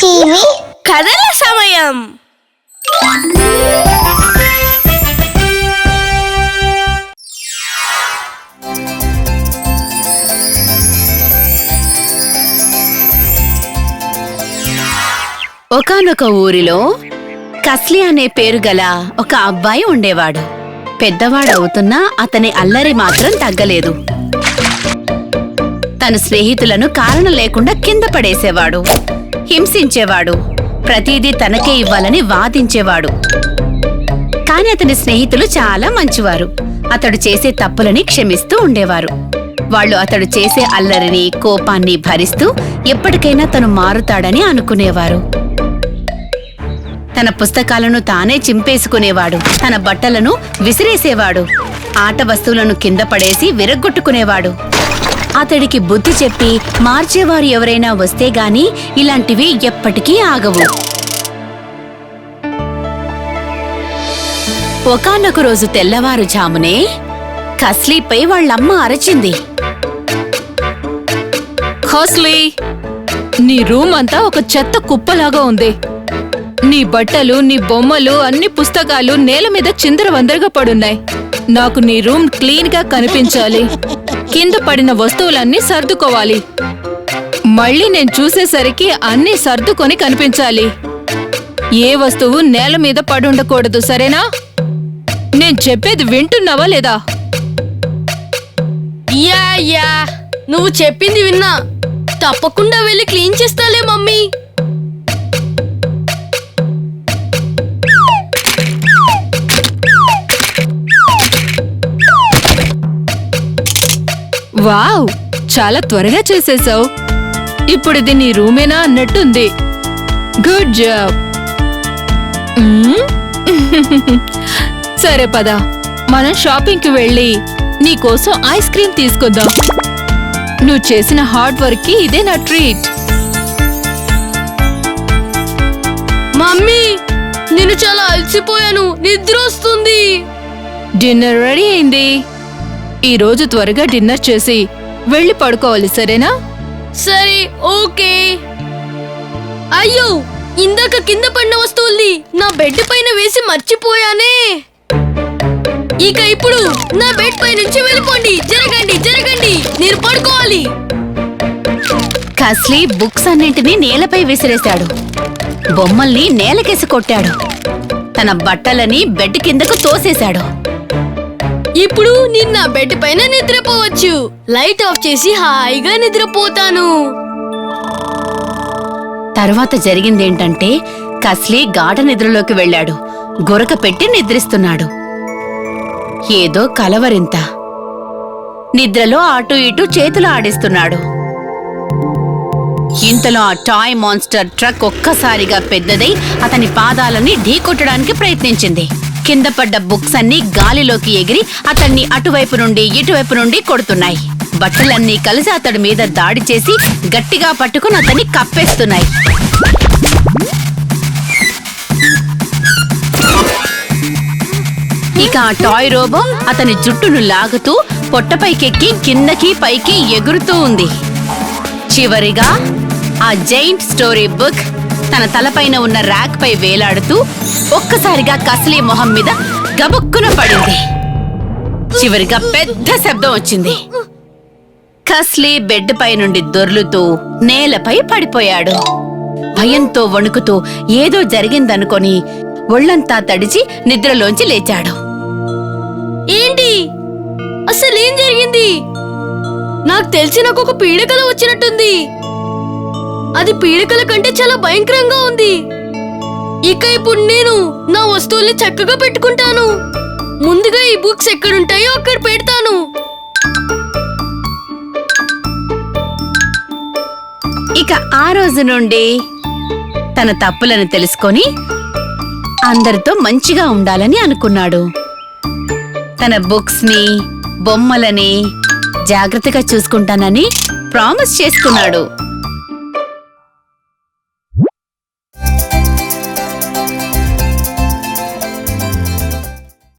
TV కథల సమయం. ఒకానొక ఊరిలో కస్లీ అనే పేరు గల ఒక అబ్బాయి ఉండేవాడు. పెద్దవాడవుతున్నా అతని అల్లరి మాత్రం తగ్గలేదు. తన స్నేహితులను కారణం లేకుండా కింద పడేసేవాడు. హింసించేవాడు. ప్రతిదీ తనకే ఇవ్వాలని వాదించేవాడు. కాని అతని స్నేహితులు చాలా మంచివారు. అతడు చేసే తప్పులని క్షమిస్తూ ఉండేవారు. వాళ్ళు అతడు చేసే అల్లరిని కోపాన్ని భరిస్తూ ఎప్పటికైనా తను మారుతాడని అనుకునేవారు. తన పుస్తకాలను తానే చింపేసుకునేవాడు. తన బట్టలను విసిరేసేవాడు. ఆట వస్తువులను కింద పడేసి విరగ్గొట్టుకునేవాడు. అతడికి బుద్ధి చెప్పి మార్చేవారు ఎవరైనా వస్తే గాని ఇలాంటివి ఎప్పటికీ ఆగవు. ఒకనొక రోజు తెల్లవారుజామునే కస్లీపై వాళ్ళమ్మ అరచింది. హాస్లీ నీ రూమ్ అంతా ఒక చెత్త కుప్పలాగా ఉంది. నీ బట్టలు నీ బొమ్మలు అన్ని పుస్తకాలు నేల మీద చిందరవందరగా పడున్నాయి. నాకు నీ రూమ్ క్లీన్గా కనిపించాలి. కింద పడిన వస్తువులన్నీ సర్దుకోవాలి. మళ్ళీ నేను చూసేసరికి అన్నీ సర్దుకొని కనిపించాలి. ఏ వస్తువు నేల మీద పడుండకూడదు సరేనా? నేను చెప్పేది వింటున్నావా లేదా? Yeah yeah. నువ్వు చెప్పింది విన్నా. తప్పకుండా వెళ్ళి క్లీన్ చేస్తాలే మమ్మీ. వావ్ చాలా త్వరగా చేసేసావు. ఇప్పుడు ఇది నీ రూమేనా అన్నట్టుంది. Good job. సరే పద మనం షాపింగ్కి వెళ్ళి నీకోసం ఐస్ క్రీమ్ తీసుకుందాం నువ్వు చేసిన హార్డ్ వర్క్కి ఇదే నా ట్రీట్. మమ్మీ నేను చాలా అలసిపోయాను నిద్ర వస్తుంది. డిన్నర్ రెడీ అయింది. ఈ రోజు త్వరగా డిన్నర్ చేసి వెళ్ళి పడుకోవాలి సరేనా? సరే ఓకే. అయ్యో ఇందాక కింద పడిన వస్తువుల్ని నా బెడ్ పైన వేసి మర్చిపోయానే. ఇక ఇప్పుడు నా బెడ్ పై నుంచి వెళ్ళిపోండి. జరగండి జరగండి. నేను పడుకోవాలి. కస్లీ బుక్స్ అన్నింటినీ నేలపై విసిరేశాడు. బొమ్మల్ని నేలకేసి కొట్టాడు. తన బట్టలని బెడ్ కిందకు తోసేశాడు. ఇప్పుడు నిన్న బెడ్ పైన నిద్రపోవచ్చు. లైట్ ఆఫ్ చేసి హాయిగా నిద్రపోతాను. తర్వాత జరిగిందేంటంటే కస్లీ గాఢ నిద్రలోకి వెళ్ళాడు. గొరక పెట్టి నిద్రిస్తున్నాడు. ఏదో కలవరింత. నిద్రలో అటు ఇటు చేతులు ఆడిస్తున్నాడు. ఇంతలో ఆ టాయ్ మాన్స్టర్ ట్రక్ ఒక్కసారిగా పెద్దదై అతని పాదాలని ఢీకొట్టడానికి ప్రయత్నించింది. కింద పడ్డ బుక్స్ అన్ని గాలిలోకి ఎగిరి అతన్ని అటువైపు నుండి ఇటువైపు నుండి కొడుతున్నాయి. బట్టలన్నీ కలిసి అతడి మీద దాడి చేసి గట్టిగా పట్టుకుని అతన్ని కప్పేస్తున్నాయి. ఇక ఆ టాయ్ రోబో అతని జుట్టును లాగుతూ పొట్టపైకెక్కి కిందకి పైకి ఎగురుతూ ఉంది. చివరిగా ఆ జైంట్ స్టోరీ బుక్ తన తలపైన ఉన్న ర్యాక్ పై వేలాడుతూ ఒక్కసారిగా కస్లీ మొహం మీద గబుక్కున పడింది. చివరిగా పెద్ద శబ్దం వచ్చింది. కస్లీ బెడ్ పై నుండి దొర్లుతూ నేలపై పడిపోయాడు. భయంతో వణుకుతూ ఏదో జరిగిందనుకొని ఒళ్ళంతా తడిచి నిద్రలోంచి లేచాడు. ఏంటి? అసలేం జరిగింది? నాకు తెలిసి నాకు ఒక పీడకల వచ్చినట్టుంది. అది పీడకల కంటే చాలా భయంకరంగా ఉంది. ఇక ఇప్పుడు నేను నా వస్తువుల్ని చక్కగా పెట్టుకుంటాను. ముందుగా ఈ బుక్స్ ఎక్కడుంటాయో అక్కడ పెడతాను. ఇక ఆ రోజు నుండి తన తప్పులను తెలుసుకొని అందరితో మంచిగా ఉండాలని అనుకున్నాడు. తన బుక్స్ని బొమ్మలని జాగ్రత్తగా చూసుకుంటానని ప్రామిస్ చేసుకున్నాడు.